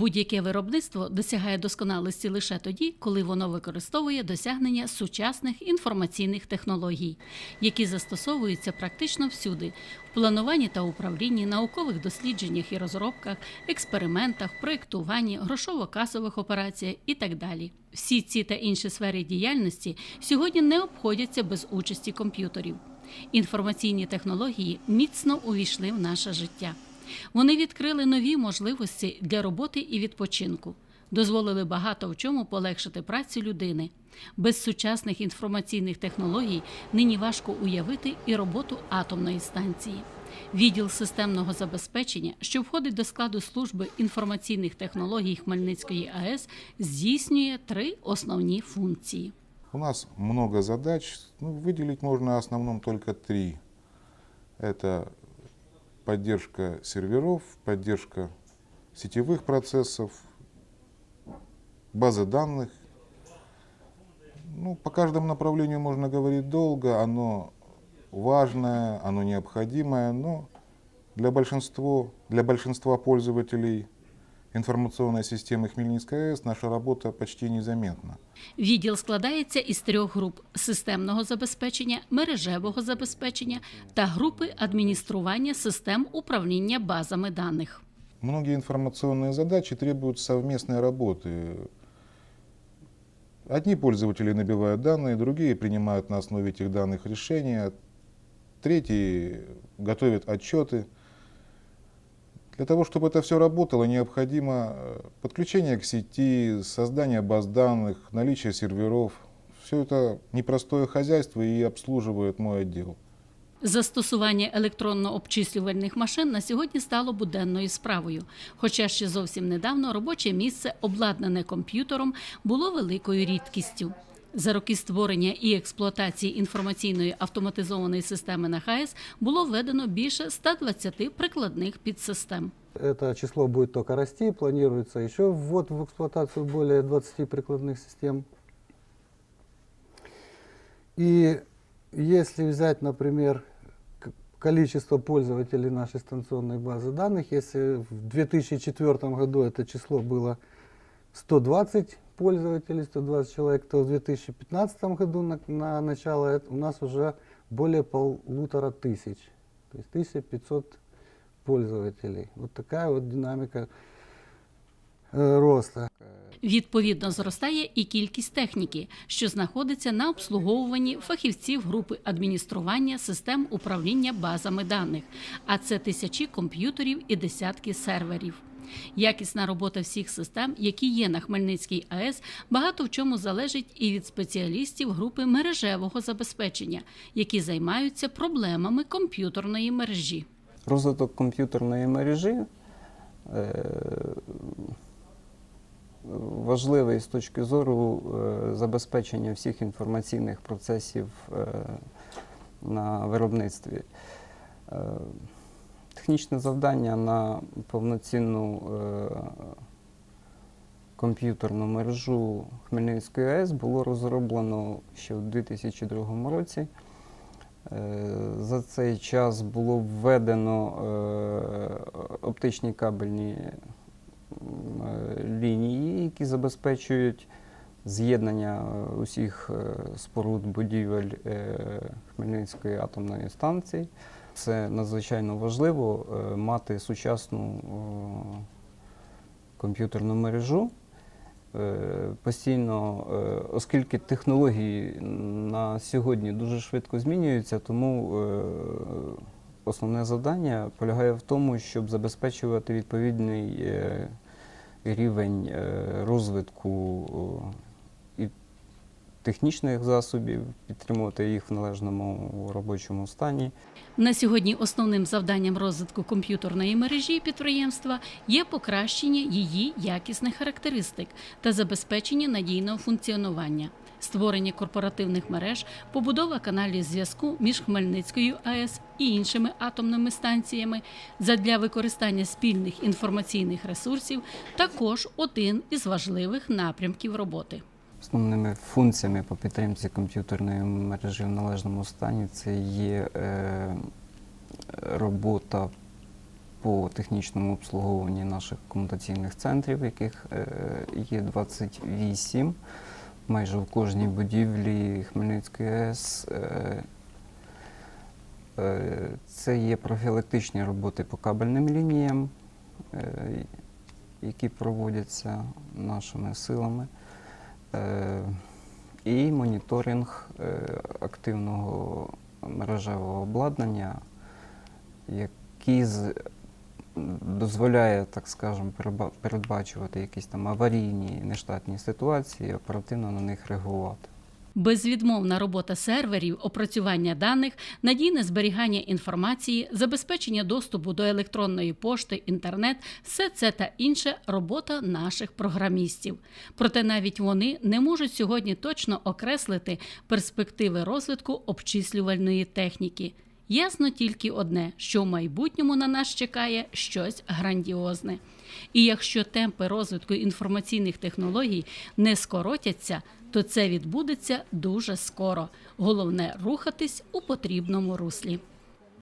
Будь-яке виробництво досягає досконалості лише тоді, коли воно використовує досягнення сучасних інформаційних технологій, які застосовуються практично всюди в плануванні та управлінні, наукових дослідженнях і розробках, експериментах, проєктуванні, грошово-касових операціях і так далі. Всі ці та інші сфери діяльності сьогодні не обходяться без участі комп'ютерів. Інформаційні технології міцно увійшли в наше життя. Вони відкрили нові можливості для роботи і відпочинку, дозволили багато в чому полегшити працю людини. Без сучасних інформаційних технологій нині важко уявити і роботу атомної станції. Відділ системного забезпечення, що входить до складу служби інформаційних технологій Хмельницької АЕС, здійснює три основні функції. У нас много задач, ну, выделить можно в основном три. Это поддержка серверов, поддержка сетевых процессов, базы данных. Ну, по каждому направлению можно говорить долго, оно важное, оно необходимое, но для большинства, для большинства пользователей информационной системы Хмельницкой АЭС наша работа почти незаметна. Відділ складається із трьох груп: системного забезпечення, мережевого забезпечення та групи адміністрування систем управління базами даних. Многие информационные задачи требуют совместной работы. Одни пользователи набивают данные, другие принимают на основе этих данных решения, третьи готовят отчеты. Для того, чтобы это все работало, необходимо э, подключение к сети, создание баз данных, наличие серверов. Все это непростое хозяйство и обслуживает мой отдел. Застосування електронно-обчислювальних машин на сьогодні стало буденною справою. Хоча ще зовсім недавно робоче місце, обладнане комп'ютером, було великою рідкістю. За роки створення і експлуатації інформаційної автоматизованої системи на ХАЕС було введено більше 120 прикладних підсистем. Это число будет только расти, планируется еще ввод в эксплуатацию более 20 прикладных систем. И если взять, например, количество пользователей нашей станционной базы данных, если в 2004 году это число было 120 пользователей, 120 человек, то в 2015 году на, на начало у нас уже более полутора тысяч, то есть 1500 пользователей. Вот такая вот динамика э, роста. Відповідно, зростає і кількість техніки, що знаходиться на обслуговуванні фахівців групи адміністрування систем управління базами даних, а це тисячі комп'ютерів і десятки серверів. Якісна робота всіх систем, які є на Хмельницькій АЕС, багато в чому залежить і від спеціалістів групи мережевого забезпечення, які займаються проблемами комп'ютерної мережі. Розвиток комп'ютерної мережі е, важливий з точки зору е, забезпечення всіх інформаційних процесів е, на виробництві. Технічне завдання на повноцінну комп'ютерну мережу Хмельницької АЕС було розроблено ще у 2002 році. Е, За цей час було введено е, оптичні кабельні е, лінії, які забезпечують з'єднання усіх споруд будівель Хмельницької атомної станції. Це надзвичайно важливо мати сучасну комп'ютерну мережу. Е, Постійно, е, оскільки технології на сьогодні дуже швидко змінюються, тому е, основне завдання полягає в тому, щоб забезпечувати відповідний рівень розвитку технічних засобів, підтримувати їх в належному робочому стані. На сьогодні основним завданням розвитку комп'ютерної мережі підприємства є покращення її якісних характеристик та забезпечення надійного функціонування. Створення корпоративних мереж, побудова каналів зв'язку між Хмельницькою АЕС і іншими атомними станціями задля використання спільних інформаційних ресурсів також один із важливих напрямків роботи. Основними функціями по підтримці комп'ютерної мережі в належному стані це є е, робота по технічному обслуговуванні наших комутаційних центрів, яких е, є 28 майже в кожній будівлі Хмельницької АЕС. Е, е, Це є профілактичні роботи по кабельним лініям, е, які проводяться нашими силами, і моніторинг е, активного мережевого обладнання, який дозволяє, так скажемо, передбачувати якісь там аварійні нештатні ситуації, і оперативно на них реагувати. Безвідмовна робота серверів, опрацювання даних, надійне зберігання інформації, забезпечення доступу до електронної пошти, інтернет все це та інше робота наших програмістів. Проте навіть вони не можуть сьогодні точно окреслити перспективи розвитку обчислювальної техніки. Ясно тільки одне, що в майбутньому на нас чекає щось грандіозне. І якщо темпи розвитку інформаційних технологій не скоротяться, то це відбудеться дуже скоро. Головне рухатись у потрібному руслі.